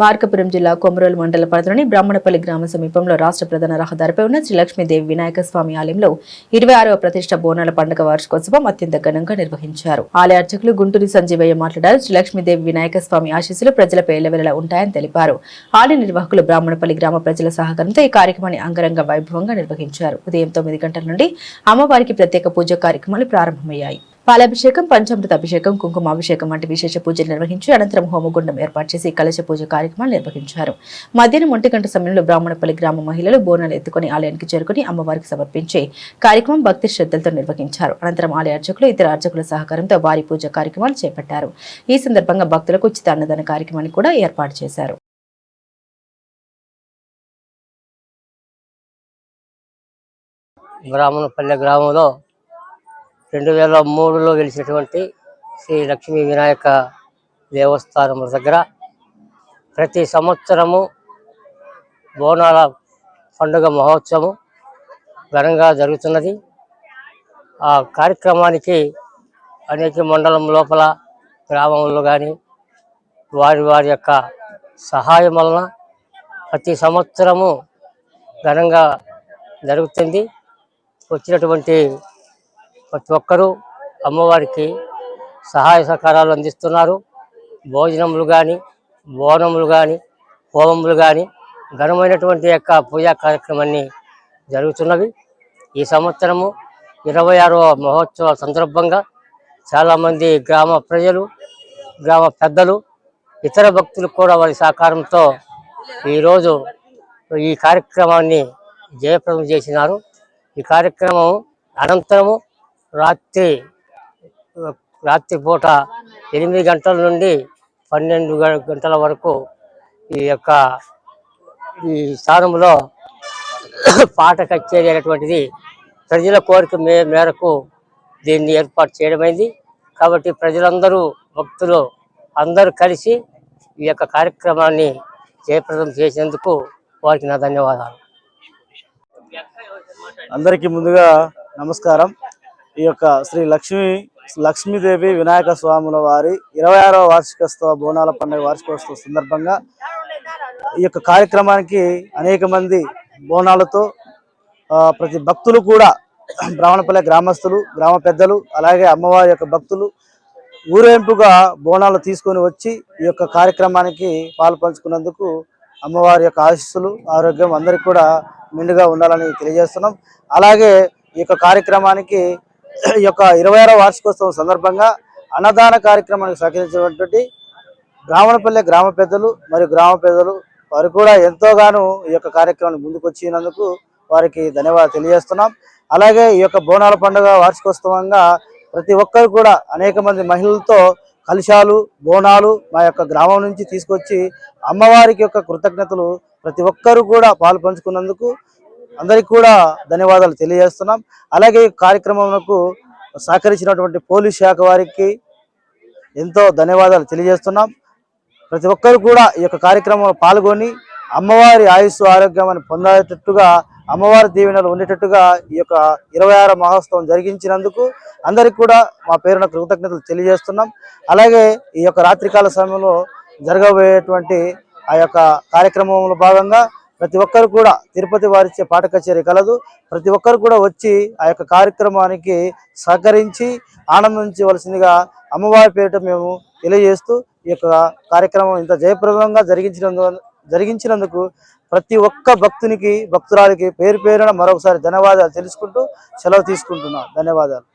మార్కపురం జిల్లా కొమరోలు మండల పరిధిలోని బ్రాహ్మణపల్లి గ్రామ సమీపంలో రాష్ట్ర ప్రధాన రహదారిపై ఉన్న శ్రీ లక్ష్మీదేవి వినాయక స్వామి ఆలయంలో ఇరవై ఆరవ ప్రతిష్ట బోనాల పండుగ వార్షికోత్సవం అత్యంత ఘనంగా నిర్వహించారు. ఆలయ అర్చకులు గుంటూరి సంజీవయ్య మాట్లాడారు. శ్రీ లక్ష్మీదేవి వినాయక స్వామి ఆశీస్సులు ప్రజలపై ఎల్లవెల్లలా ఉంటాయని తెలిపారు. ఆలయ నిర్వాహకులు బ్రాహ్మణపల్లి గ్రామ ప్రజల సహకారంతో ఈ కార్యక్రమాన్ని అంగరంగ వైభవంగా నిర్వహించారు. ఉదయం తొమ్మిది గంటల నుండి అమ్మవారికి ప్రత్యేక పూజ కార్యక్రమాలు ప్రారంభమయ్యాయి. పాలాభిషేకం పంచామృత అభిషేకం కుంకుమాభిషేకం వంటి విశేష పూజలు నిర్వహించి అనంతరం హోమగుండం ఏర్పాటు చేసి కలశ పూజ కార్యక్రమాలు నిర్వహించారు. మధ్యాహ్నం ఒంటి గంట సమయంలో బ్రాహ్మణపల్లి గ్రామ మహిళలు బోనాలు ఎత్తుకుని ఆలయానికి చేరుకుని అమ్మవారికి సమర్పించే కార్యక్రమం భక్తి శ్రద్ధలతో నిర్వహించారు. అనంతరం ఆలయ అర్చకులు ఇతర అర్చకుల సహకారంతో వారి పూజ కార్యక్రమాలు చేపట్టారు. ఈ సందర్భంగా భక్తులకు ఉచిత అన్నదాన కార్యక్రమాన్ని కూడా ఏర్పాటు చేశారు. బ్రాహ్మణపల్లె గ్రామంలో రెండు వేల మూడులో వెలిసినటువంటి శ్రీ లక్ష్మీ వినాయక దేవస్థానం దగ్గర ప్రతి సంవత్సరము బోనాల పండుగ మహోత్సవం ఘనంగా జరుగుతున్నది. ఆ కార్యక్రమానికి అనేక మండలం లోపల గ్రామంలో కానీ వారి వారి యొక్క సహాయం వలన ప్రతి సంవత్సరము ఘనంగా జరుగుతుంది. వచ్చినటువంటి ప్రతి ఒక్కరూ అమ్మవారికి సహాయ సహకారాలు అందిస్తున్నారు. భోజనములు కానీ బోనములు కానీ హోమములు కానీ ఘనమైనటువంటి యొక్క పూజా కార్యక్రమాన్ని జరుగుతున్నవి. ఈ సంవత్సరము ఇరవై ఆరవ మహోత్సవ సందర్భంగా చాలామంది గ్రామ ప్రజలు గ్రామ పెద్దలు ఇతర భక్తులు కూడా వారి సహకారంతో ఈరోజు ఈ కార్యక్రమాన్ని జయప్రదం చేసినారు. ఈ కార్యక్రమం అనంతరము రాత్రి రాత్రి పూట ఎనిమిది గంటల నుండి పన్నెండు గంటల వరకు ఈ యొక్క ఈ స్థానంలో పాట కచేరీ అనేటువంటిది ప్రజల కోరిక మే మేరకు దీన్ని ఏర్పాటు చేయడమైంది. కాబట్టి ప్రజలందరూ భక్తులు అందరూ కలిసి ఈ యొక్క కార్యక్రమాన్ని జయప్రదం చేసేందుకు వారికి నా ధన్యవాదాలు. అందరికీ ముందుగా నమస్కారం. ఈ యొక్క శ్రీ లక్ష్మీ లక్ష్మీదేవి వినాయక స్వాముల వారి ఇరవై ఆరవ వార్షికోత్సవ బోనాల పండుగ వార్షికోత్సవ సందర్భంగా ఈ యొక్క కార్యక్రమానికి అనేక మంది బోనాలతో ప్రతి భక్తులు కూడా బ్రాహ్మణపల్లె గ్రామస్తులు గ్రామ పెద్దలు అలాగే అమ్మవారి యొక్క భక్తులు ఊరేంపుగా బోనాలు తీసుకొని వచ్చి ఈ యొక్క కార్యక్రమానికి పాల్పంచుకున్నందుకు అమ్మవారి యొక్క ఆశీస్సులు ఆరోగ్యం అందరికీ కూడా మెండుగా ఉండాలని తెలియజేస్తున్నాం. అలాగే ఈ యొక్క కార్యక్రమానికి ఈ యొక్క ఇరవై ఆరో వార్షికోత్సవం సందర్భంగా అన్నదాన కార్యక్రమానికి సహకరించినటువంటి బ్రాహ్మణపల్లె గ్రామ పెద్దలు మరియు గ్రామ పెద్దలు వారు కూడా ఎంతోగానో ఈ యొక్క కార్యక్రమానికి ముందుకొచ్చినందుకు వారికి ధన్యవాదాలు తెలియజేస్తున్నాం. అలాగే ఈ యొక్క బోనాల పండుగ వార్షికోత్సవంగా ప్రతి ఒక్కరు కూడా అనేక మంది మహిళలతో కలుషాలు బోనాలు మా యొక్క గ్రామం నుంచి తీసుకొచ్చి అమ్మవారికి యొక్క కృతజ్ఞతలు ప్రతి ఒక్కరు కూడా పాలు పంచుకున్నందుకు అందరికి కూడా ధన్యవాదాలు తెలియజేస్తున్నాం. అలాగే ఈ కార్యక్రమంకు సహకరించినటువంటి పోలీస్ శాఖ వారికి ఎంతో ధన్యవాదాలు తెలియజేస్తున్నాం. ప్రతి ఒక్కరు కూడా ఈ యొక్క కార్యక్రమంలో పాల్గొని అమ్మవారి ఆయుస్సు ఆరోగ్యాన్ని పొందేటట్టుగా అమ్మవారి దీవెనలు ఉండేటట్టుగా ఈ యొక్క ఇరవై ఆరు మహోత్సవం జరిగించినందుకు అందరికి కూడా మా పేరున కృతజ్ఞతలు తెలియజేస్తున్నాం. అలాగే ఈ యొక్క రాత్రికాల సమయంలో జరగబోయేటువంటి ఆ యొక్క కార్యక్రమంలో భాగంగా ప్రతి ఒక్కరు కూడా తిరుపతి వారిచ్చే పాట కచేరీ కలదు. ప్రతి ఒక్కరు కూడా వచ్చి ఆ యొక్క కార్యక్రమానికి సహకరించి ఆనందించవలసిందిగా అమ్మవారి పేరిట మేము తెలియజేస్తూ ఈ యొక్క కార్యక్రమం ఇంత జయప్రదంగా జరిగించినందు జరిగించినందుకు ప్రతి ఒక్క భక్తునికి భక్తురాలికి పేరు పేరున మరొకసారి ధన్యవాదాలు తెలుసుకుంటూ సెలవు తీసుకుంటున్నాం. ధన్యవాదాలు.